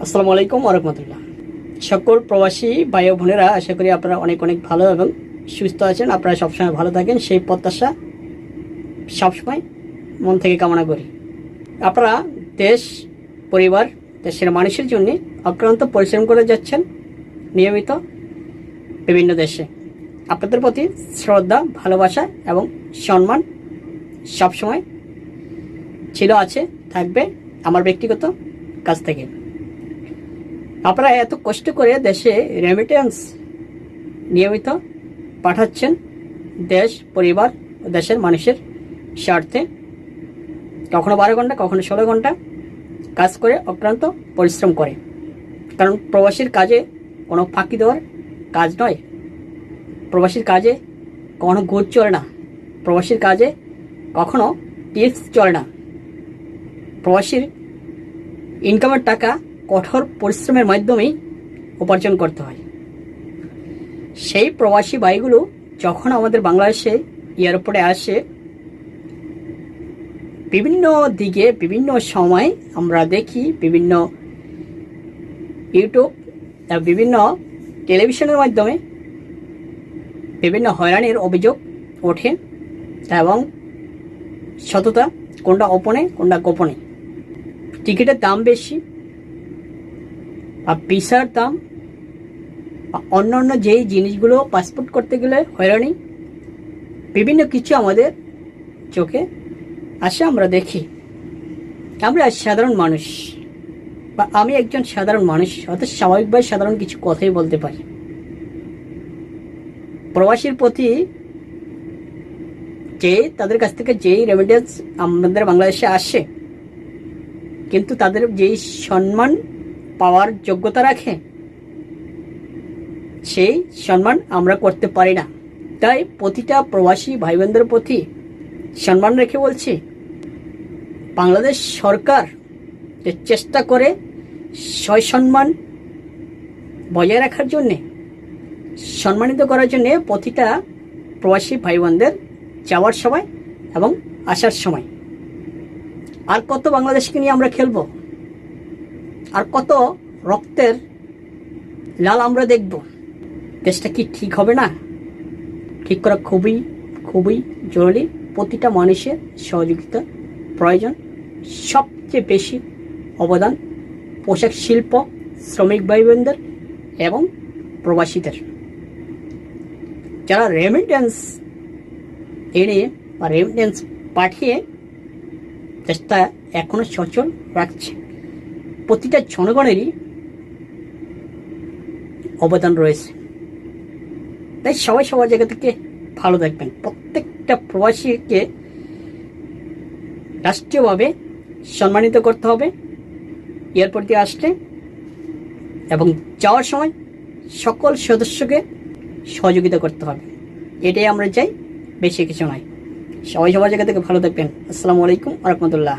আসসালামু আলাইকুম আরহামতুল্লাহ সকল প্রবাসী ভাই বোনেরা, আশা করি আপনারা অনেক অনেক ভালো এবং সুস্থ আছেন। আপনারা সবসময় ভালো থাকেন। সেই প্রত্যাশা সবসময় মন থেকে কামনা করি। আপনারা দেশ, পরিবার, দেশের মানুষের জন্য অক্লান্ত পরিশ্রম করে যাচ্ছেন, নিয়মিত বিভিন্ন দেশে। আপনাদের প্রতি শ্রদ্ধা, ভালোবাসা এবং সম্মান সবসময় ছিল, আছে, থাকবে আমার ব্যক্তিগত কাছ থেকে। আপনারা এত কষ্ট করে দেশে রেমিটেন্স নিয়মিত পাঠাচ্ছেন দেশ, পরিবার, দেশের মানুষের স্বার্থে। কখনো বারো ঘণ্টা, কখনো ষোলো ঘণ্টা কাজ করে অক্লান্ত পরিশ্রম করে। কারণ প্রবাসীর কাজে কোনো ফাঁকি দেওয়ার কাজ নয়। প্রবাসীর কাজে কখনো ঘুর চলে না। প্রবাসীর কাজে কখনো টিপস চলে না। প্রবাসীর ইনকামের টাকা কঠোর পরিশ্রমের মাধ্যমেই উপার্জন করতে হয়। সেই প্রবাসী বাইকগুলো যখন আমাদের বাংলাদেশে এয়ারপোর্টে আসে, বিভিন্ন দিকে, বিভিন্ন সময় আমরা দেখি বিভিন্ন ইউটিউব বিভিন্ন টেলিভিশনের মাধ্যমে বিভিন্ন হয়রানির অভিযোগ ওঠে এবং সততা কোনটা ওপনে কোনটা গোপনে। টিকিটের দাম বেশি আর পিসার দাম বা অন্য যেই জিনিসগুলো পাসপোর্ট করতে গেলে হয়রানি, বিভিন্ন কিছু আমাদের চোখে আসে, আমরা দেখি। আমরা সাধারণ মানুষ, বা আমি একজন সাধারণ মানুষ, অর্থাৎ স্বাভাবিকভাবে সাধারণ কিছু কথাই বলতে পারি। প্রবাসীর প্রতি যে, তাদের কাছ থেকে যেই রেমিডেন্স আমাদের বাংলাদেশে আসে, কিন্তু তাদের যেই সম্মান পাওয়ার যোগ্যতা রাখে? সেই সম্মান আমরা করতে পারি না। তাই প্রতিটা প্রবাসী ভাই বোনদের প্রতি সম্মান রেখে বলছি, বাংলাদেশ সরকার যে চেষ্টা করে সয় সম্মান বজায় রাখার জন্যে, সম্মানিত করার জন্যে প্রতিটা প্রবাসী ভাই বোনদের যাওয়ার সময় এবং আসার সময়। আর কত বাংলাদেশকে নিয়ে আমরা খেলব? আর কত রক্তের লাল আমরা দেখব। দেশটা কি ঠিক হবে না? ঠিক করা খুবই খুবই জরুরি। প্রতিটা মানুষের সহযোগিতা প্রয়োজন। সবচেয়ে বেশি অবদান পোশাক শিল্প, শ্রমিক ভাই বোনদের এবং প্রবাসীদের। যারা রেমিটেন্স এনে বা রেমিটেন্স পাঠিয়ে চেষ্টা এখনও সচল রাখছে। প্রতিটা জনগণেরই অবদান রয়েছে। তাই সবাই সবার জায়গা থেকে ভালো থাকবেন। প্রত্যেকটা প্রবাসীকে রাষ্ট্রীয়ভাবে সম্মানিত করতে হবে। এয়ারপোর্ট দিয়ে আসলে এবং যাওয়ার সময় সকল সদস্যকে সহযোগিতা করতে হবে। এটাই আমরা চাই, বেশি কিছু নয়। সবাই সবার জায়গা থেকে ভালো থাকবেন। আসসালামু আলাইকুম রহমতুল্লাহ।